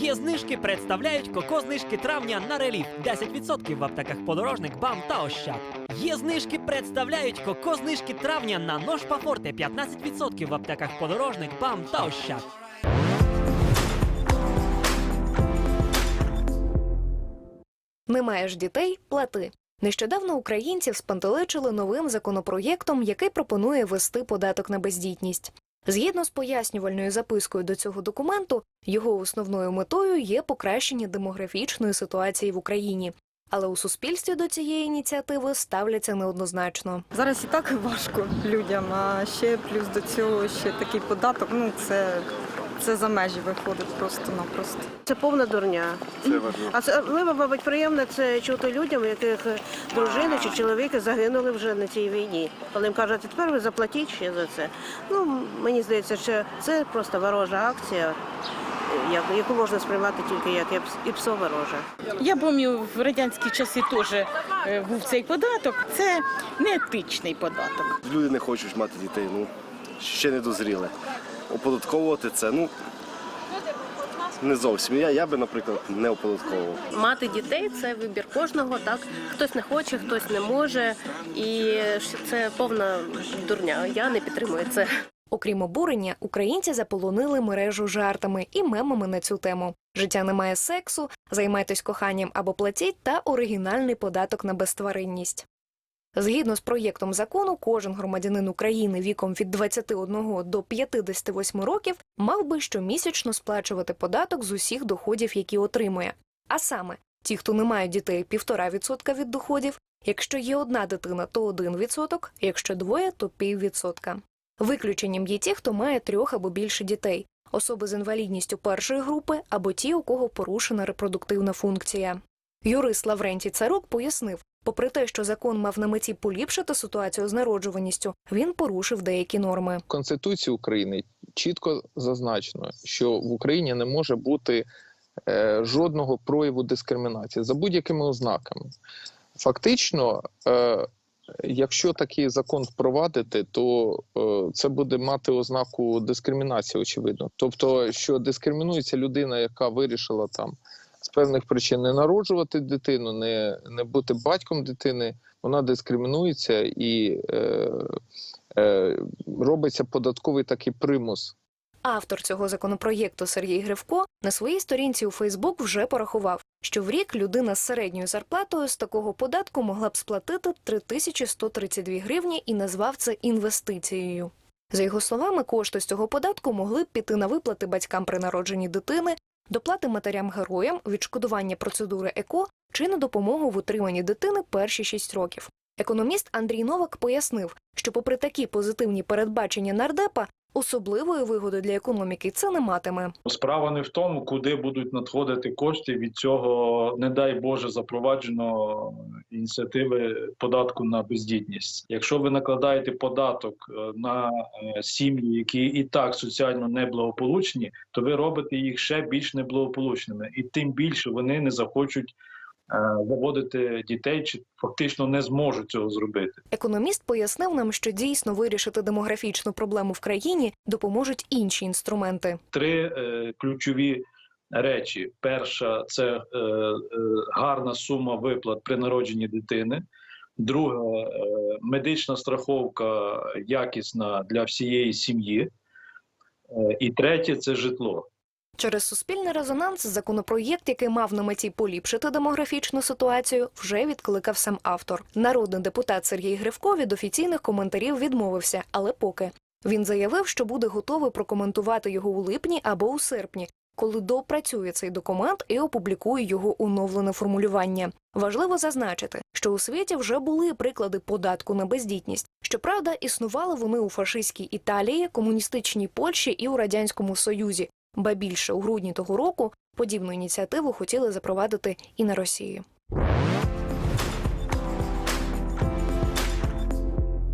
Є знижки представляють коко знижки травня на реліф 10% в аптеках подорожник, бам та ощад. Є знижки представляють коко знижки травня на нож Пафорте 15% в аптеках подорожник, бам та ощад. Не маєш дітей плати. Нещодавно українців спантеличили новим законопроєктом, який пропонує ввести податок на бездітність. Згідно з пояснювальною запискою до цього документу, його основною метою є покращення демографічної ситуації в Україні. Але у суспільстві до цієї ініціативи ставляться неоднозначно. Зараз і так важко людям, а ще плюс до цього ще такий податок. Ну це, це за межі виходить просто-напросто. Це повна дурня. Це важливо. А це особливо, мабуть, приємно це чути людям, яких дружини чи чоловіки загинули вже на цій війні. Коли їм кажуть, тепер ви заплатіть ще за це. Ну мені здається, що це просто ворожа акція, яку можна сприймати тільки як іпс- іпсова рожа. Я пам'ятаю, в радянські часи теж е, був цей податок. Це не етичний податок. Люди не хочуть мати дітей, ну ще не дозріли. Оподатковувати це, ну не зовсім. Я, я би, наприклад, не оподатковував. Мати дітей це вибір кожного. Так хтось не хоче, хтось не може, і це повна дурня. Я не підтримую це. Окрім обурення, українці заполонили мережу жартами і мемами на цю тему. Життя немає сексу, займайтесь коханням або платіть та оригінальний податок на безтваринність. Згідно з проєктом закону, кожен громадянин України віком від 21 до 58 років мав би щомісячно сплачувати податок з усіх доходів, які отримує. А саме, ті, хто не мають дітей, 1,5% від доходів, якщо є одна дитина, то 1%, якщо двоє, то піввідсотка. Виключенням є ті, хто має трьох або більше дітей, особи з інвалідністю першої групи або ті, у кого порушена репродуктивна функція. Юрист Лаврентій Царук пояснив, попри те, що закон мав на меті поліпшити ситуацію з народжуваністю, він порушив деякі норми. В Конституції України чітко зазначено, що в Україні не може бути е, жодного прояву дискримінації за будь-якими ознаками. Фактично, е, якщо такий закон впровадити, то е, це буде мати ознаку дискримінації, очевидно. Тобто, що дискримінується людина, яка вирішила там певних причин не народжувати дитину, не, не бути батьком дитини, вона дискримінується і. Е, е, робиться податковий такий примус. Автор цього законопроєкту Сергій Гривко на своїй сторінці у Фейсбук вже порахував, що в рік людина з середньою зарплатою з такого податку могла б сплатити 3132 гривні і назвав це інвестицією. За його словами, кошти з цього податку могли б піти на виплати батькам при народженні дитини, доплати матерям-героям, відшкодування процедури ЕКО чи на допомогу в утриманні дитини перші 6 років. Економіст Андрій Новак пояснив, що, попри такі позитивні передбачення нардепа, особливої вигоди для економіки це не матиме. Справа не в тому, куди будуть надходити кошти від цього, не дай Боже, запроваджено ініціативи податку на бездітність. Якщо ви накладаєте податок е, на е, сім'ї, які і так соціально неблагополучні, то ви робите їх ще більш неблагополучними, і тим більше вони не захочуть заводити дітей, чи фактично не зможуть цього зробити. Економіст пояснив нам, що дійсно вирішити демографічну проблему в країні допоможуть інші інструменти. три е, ключові речі: перша це е, е, гарна сума виплат при народженні дитини. Друга е, медична страховка якісна для всієї сім'ї. Е, і третє це житло. Через суспільний резонанс законопроєкт, який мав на меті поліпшити демографічну ситуацію, вже відкликав сам автор. Народний депутат Сергій Гривко від офіційних коментарів відмовився, але поки він заявив, що буде готовий прокоментувати його у липні або у серпні, коли доопрацює цей документ і опублікує його оновлене формулювання. Важливо зазначити, що у світі вже були приклади податку на бездітність. Щоправда, існували вони у фашистській Італії, комуністичній Польщі і у радянському Союзі. Ба більше у грудні того року подібну ініціативу хотіли запровадити і на Росії.